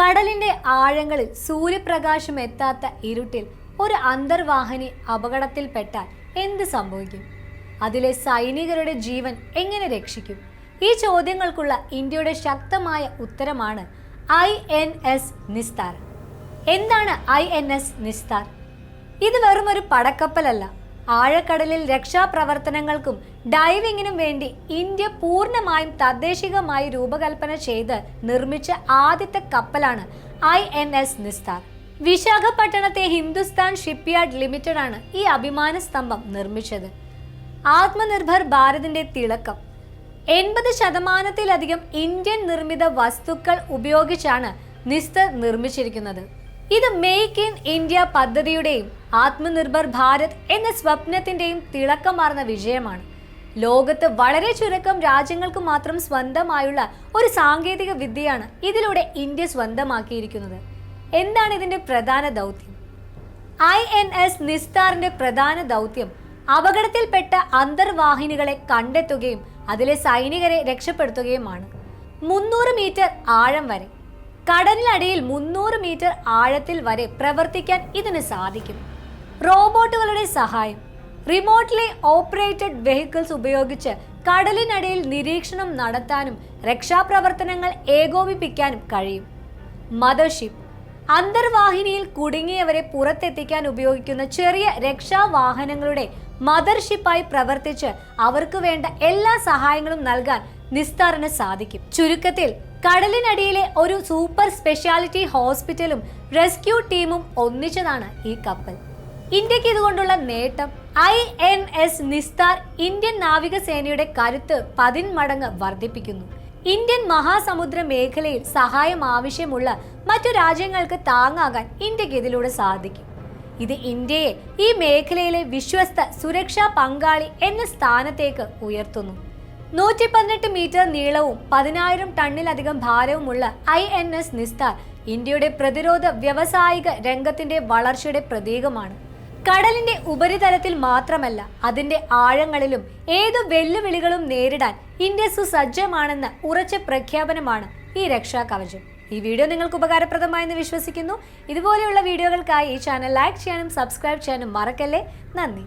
കടലിന്റെ ആഴങ്ങളിൽ സൂര്യപ്രകാശം എത്താത്ത ഇരുട്ടിൽ ഒരു അന്തർവാഹിനി അപകടത്തിൽപ്പെട്ടാൽ എന്ത് സംഭവിക്കും? അതിലെ സൈനികരുടെ ജീവൻ എങ്ങനെ രക്ഷിക്കും? ഈ ചോദ്യങ്ങൾക്കുള്ള ഇന്ത്യയുടെ ശക്തമായ ഉത്തരമാണ് ഐ എൻ എസ് നിസ്താർ എന്താണ് ഐ എൻ എസ് നിസ്താർ ഇത് വെറും ഒരു പടക്കപ്പലല്ല. ആഴക്കടലിൽ രക്ഷാപ്രവർത്തനങ്ങൾക്കും ഡൈവിങ്ങിനും വേണ്ടി ഇന്ത്യ പൂർണമായും തദ്ദേശികമായി രൂപകൽപ്പന ചെയ്ത് നിർമ്മിച്ച ആദ്യത്തെ കപ്പലാണ് ഐ എൻ എസ് നിസ്താർ. വിശാഖപട്ടണത്തെ ഹിന്ദുസ്ഥാൻ ഷിപ്പ്യാർഡ് ലിമിറ്റഡ് ആണ് ഈ അഭിമാന സ്തംഭം നിർമ്മിച്ചത്. ആത്മനിർഭർ ഭാരതിന്റെ തിളക്കം. എൺപത് ശതമാനത്തിലധികം ഇന്ത്യൻ നിർമ്മിത വസ്തുക്കൾ ഉപയോഗിച്ചാണ് നിസ്തർ നിർമ്മിച്ചിരിക്കുന്നത്. ഇത് മേക്ക് ഇൻ ഇന്ത്യ പദ്ധതിയുടെയും ആത്മനിർഭർ ഭാരത് എന്ന സ്വപ്നത്തിന്റെയും തിളക്കമാർന്ന വിജയമാണ്. ലോകത്ത് വളരെ ചുരുക്കം രാജ്യങ്ങൾക്ക് മാത്രം സ്വന്തമായുള്ള ഒരു സാങ്കേതിക വിദ്യയാണ് ഇതിലൂടെ ഇന്ത്യ സ്വന്തമാക്കിയിരിക്കുന്നത്. എന്താണ് ഇതിന്റെ പ്രധാന ദൗത്യം? ഐ എൻ എസ് നിസ്താറിന്റെ പ്രധാന ദൗത്യം അപകടത്തിൽപ്പെട്ട അന്തർവാഹിനികളെ കണ്ടെത്തുകയും അതിലെ സൈനികരെ രക്ഷപ്പെടുത്തുകയുമാണ്. മുന്നൂറ് മീറ്റർ ആഴം വരെ കടലിനടിയിൽ മുന്നൂറ് മീറ്റർ ആഴത്തിൽ വരെ പ്രവർത്തിക്കാൻ ഇതിന് സാധിക്കും. റോബോട്ടുകളുടെ സഹായം. റിമോട്ട്ലി ഓപ്പറേറ്റഡ് വെഹിക്കിൾസ് ഉപയോഗിച്ച് കടലിനടിയിൽ നിരീക്ഷണം നടത്താനും രക്ഷാപ്രവർത്തനങ്ങൾ ഏകോപിപ്പിക്കാനും കഴിയും. മദർഷിപ്പ്. അന്തർവാഹിനിയിൽ കുടുങ്ങിയവരെ പുറത്തെത്തിക്കാൻ ഉപയോഗിക്കുന്ന ചെറിയ രക്ഷാവാഹനങ്ങളുടെ മദർഷിപ്പായി പ്രവർത്തിച്ച് അവർക്ക് വേണ്ട എല്ലാ സഹായങ്ങളും നൽകാൻ നിസ്താറിന് സാധിക്കും. ചുരുക്കത്തിൽ കടലിനടിയിലെ ഒരു സൂപ്പർ സ്പെഷ്യാലിറ്റി ഹോസ്പിറ്റലും റെസ്ക്യൂ ടീമും ഒന്നിച്ചതാണ് ഈ കപ്പൽ. ഇന്ത്യയ്ക്ക് ഇതുകൊണ്ടുള്ള നേട്ടം I N S Nistar Indian നാവികസേനയുടെ കരുത്ത് പതിന്മടങ്ങ് വർദ്ധിപ്പിക്കുന്നു. ഇന്ത്യൻ മഹാസമുദ്ര മേഖലയിൽ സഹായം ആവശ്യമുള്ള മറ്റു രാജ്യങ്ങൾക്ക് താങ്ങാകാൻ ഇന്ത്യയ്ക്ക് ഇതിലൂടെ സാധിക്കും. ഇത് ഇന്ത്യയെ ഈ മേഖലയിലെ വിശ്വസ്ത സുരക്ഷാ പങ്കാളി എന്ന സ്ഥാനത്തേക്ക് ഉയർത്തുന്നു. നൂറ്റി പതിനെട്ട് മീറ്റർ നീളവും പതിനായിരം ടണ്ണിലധികം ഭാരവുമുള്ള ഐ എൻ എസ് നിസ്താർ ഇന്ത്യയുടെ പ്രതിരോധ വ്യവസായിക രംഗത്തിന്റെ വളർച്ചയുടെ പ്രതീകമാണ്. കടലിന്റെ ഉപരിതലത്തിൽ മാത്രമല്ല അതിന്റെ ആഴങ്ങളിലും ഏതു വെല്ലുവിളികളും നേരിടാൻ ഇന്ത്യ സുസജ്ജമാണെന്ന ഉറച്ച പ്രഖ്യാപനമാണ് ഈ രക്ഷാ കവചം ഈ വീഡിയോ നിങ്ങൾക്ക് ഉപകാരപ്രദമായെന്ന് വിശ്വസിക്കുന്നു. ഇതുപോലെയുള്ള വീഡിയോകൾക്കായി ഈ ചാനൽ ലൈക്ക് ചെയ്യാനും സബ്സ്ക്രൈബ് ചെയ്യാനും മറക്കല്ലേ? നന്ദി.